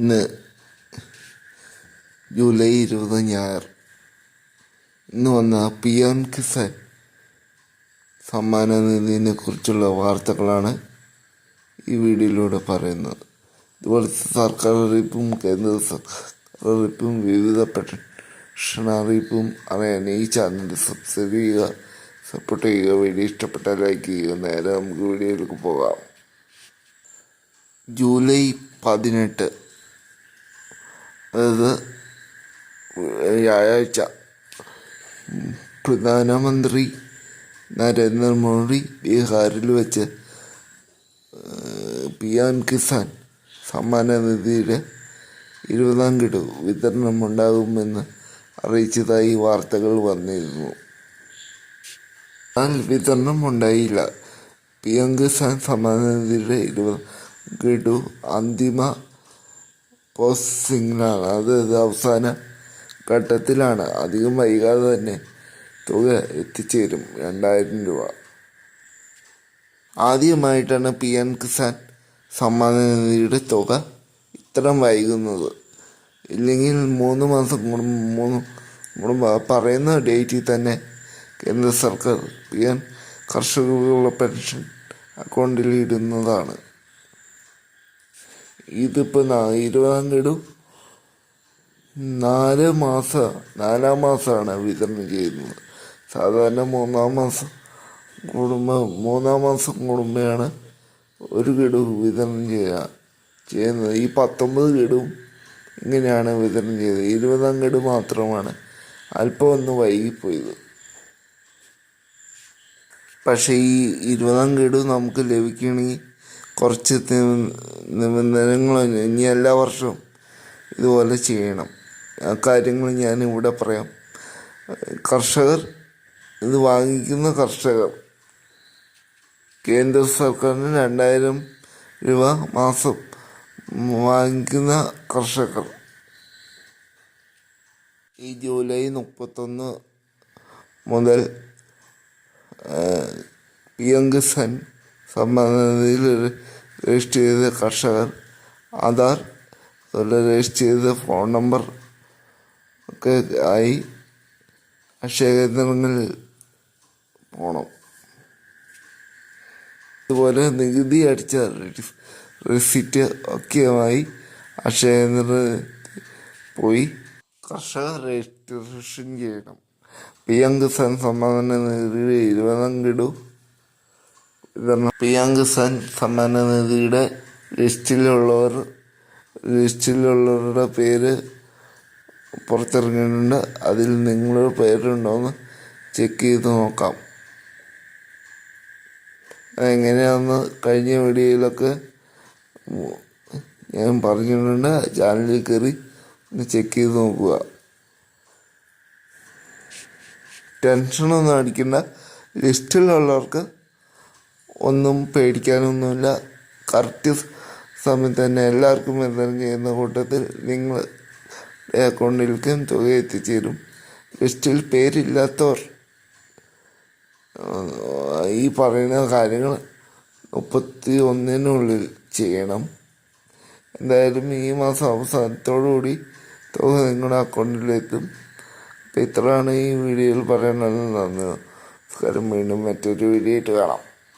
ഇന്ന് ജൂലൈ ഇരുപത് ഞായർ ഇന്ന് വന്ന പി എം കിസാൻ സമ്മാന നിധിനെ കുറിച്ചുള്ള വാർത്തകളാണ് ഈ വീഡിയോയിലൂടെ പറയുന്നത്. ഇതുപോലെ സർക്കാർ അറിയിപ്പും കേന്ദ്ര സർക്കാർ അറിയിപ്പും വിവിധ പെൻഷൻ അറിയിപ്പും അറിയാൻ ഈ ചാനൽ സബ്സ്ക്രൈബ് ചെയ്യുക സപ്പോർട്ട് ചെയ്യുക വീഡിയോ ഇഷ്ടപ്പെട്ടാൽ ലൈക്ക് ചെയ്യുക. നേരെ നമുക്ക് വീഡിയോയിലേക്ക് പോകാം. ജൂലൈ പതിനെട്ട് അതായത് വ്യാഴാഴ്ച. പ്രധാനമന്ത്രി നരേന്ദ്രമോദി ബീഹാറിൽ വെച്ച് പി എം കിസാൻ സമ്മാന നിധിയുടെ ഇരുപതാം ഗഡു വിതരണം ഉണ്ടാകുമെന്ന് അറിയിച്ചതായി വാർത്തകൾ വന്നിരുന്നു. എന്നാൽ വിതരണം ഉണ്ടായില്ല. പി എം കിസാൻ സമ്മാന നിധിയുടെ ഇരുപത് ഗഡു അന്തിമ പ്രോസസ്സിങ്ങിലാണ് അതായത് അവസാന ഘട്ടത്തിലാണ്. അധികം വൈകാതെ തന്നെ തുക എത്തിച്ചേരും. രണ്ടായിരം രൂപ. ആദ്യമായിട്ടാണ് പി എം കിസാൻ സമ്മാന നിധിയുടെ തുക ഇത്രയും വൈകുന്നത്. ഇല്ലെങ്കിൽ മൂന്ന് മാസം കൂടും മൂന്ന് കൂടുമ്പോൾ പറയുന്ന ഡേറ്റിൽ തന്നെ കേന്ദ്ര സർക്കാർ പി എം കർഷകർക്കുള്ള പെൻഷൻ അക്കൗണ്ടിൽ ഇടുന്നതാണ്. ഇതിപ്പോൾ ഇരുപതാം ഗഡു നാല് മാസം നാലാം മാസമാണ് വിതരണം ചെയ്യുന്നത്. സാധാരണ മൂന്നാം മാസം കുടുംബം മൂന്നാം മാസം കുടുംബയാണ് ഒരു ഗഡു വിതരണം ചെയ്യുക ചെയ്യുന്നത്. ഈ പത്തൊമ്പത് ഗഡും ഇങ്ങനെയാണ് വിതരണം ചെയ്തത്. ഇരുപതാം ഗഡു മാത്രമാണ് അല്പം ഒന്ന് വൈകിപ്പോയത്. പക്ഷേ ഈ ഇരുപതാം ഗഡു നമുക്ക് ലഭിക്കണമെങ്കിൽ കുറച്ച് നിബന്ധനകൾ ഇനി എല്ലാ വർഷവും ഇതുപോലെ ചെയ്യണം. ആ കാര്യങ്ങൾ ഞാൻ ഇവിടെ പറയാം. കർഷകർ ഇത് വാങ്ങിക്കുന്ന കർഷകർ കേന്ദ്ര സർക്കാരിന് രണ്ടായിരം രൂപ മാസം വാങ്ങിക്കുന്ന കർഷകർ. ഈ ജൂലൈ മുപ്പത്തൊന്ന് മുതൽ പി എം കിസാൻ സമ്മാനനിധിയിൽ രജിസ്റ്റർ ചെയ്ത കർഷകർ ആധാർ അതുപോലെ രജിസ്റ്റർ ചെയ്ത ഫോൺ നമ്പർ ഒക്കെ ആയി അക്ഷയ കേന്ദ്രങ്ങളിൽ പോകണം അതുപോലെ നികുതി അടിച്ച റെസിറ്റ് ഒക്കെയുമായി അക്ഷയ കേന്ദ്രത്തിൽ പോയി കർഷക രജിസ്ട്രേഷൻ ചെയ്യണം. പി എം കിസാൻ സമ്മാന നിധിയുടെ ഇരുപതാം ഗഡു വിതരണം പി എം കിസാൻ സമ്മാന നിധിയുടെ ലിസ്റ്റിലുള്ളവർ ലിസ്റ്റിലുള്ളവരുടെ പേര് പുറത്തിറങ്ങിയിട്ടുണ്ട്. അതിൽ നിങ്ങളുടെ പേരുണ്ടോയെന്ന് ചെക്ക് ചെയ്ത് നോക്കാം. എങ്ങനെയാണെന്ന് കഴിഞ്ഞ വീഡിയോയിലൊക്കെ ഞാൻ പറഞ്ഞിട്ടുണ്ട്. ചാനലിൽ കയറി ഒന്ന് ചെക്ക് ചെയ്ത് നോക്കുക. ടെൻഷനൊന്നും അടിക്കേണ്ട. ലിസ്റ്റിലുള്ളവർക്ക് ഒന്നും പേടിക്കാനൊന്നുമില്ല. കറക്റ്റ് സമയത്ത് തന്നെ എല്ലാവർക്കും വിതരണം ചെയ്യുന്ന കൂട്ടത്തിൽ നിങ്ങൾ അക്കൗണ്ടിലേക്കും തുക എത്തിച്ചേരും. ലിസ്റ്റിൽ പേരില്ലാത്തവർ. ഈ പറയുന്ന കാര്യങ്ങൾ മുപ്പത്തി ഒന്നിനുള്ളിൽ ചെയ്യണം. എന്തായാലും ഈ മാസം അവസാനത്തോടുകൂടി തുക നിങ്ങളുടെ അക്കൗണ്ടിലെത്തും അപ്പോൾ ഇത്രയാണ് ഈ വീഡിയോയിൽ പറയാനുള്ളത്. നന്ദി. നമസ്കാരം. വീണ്ടും മറ്റൊരു വീഡിയോ ആയിട്ട് കാണാം.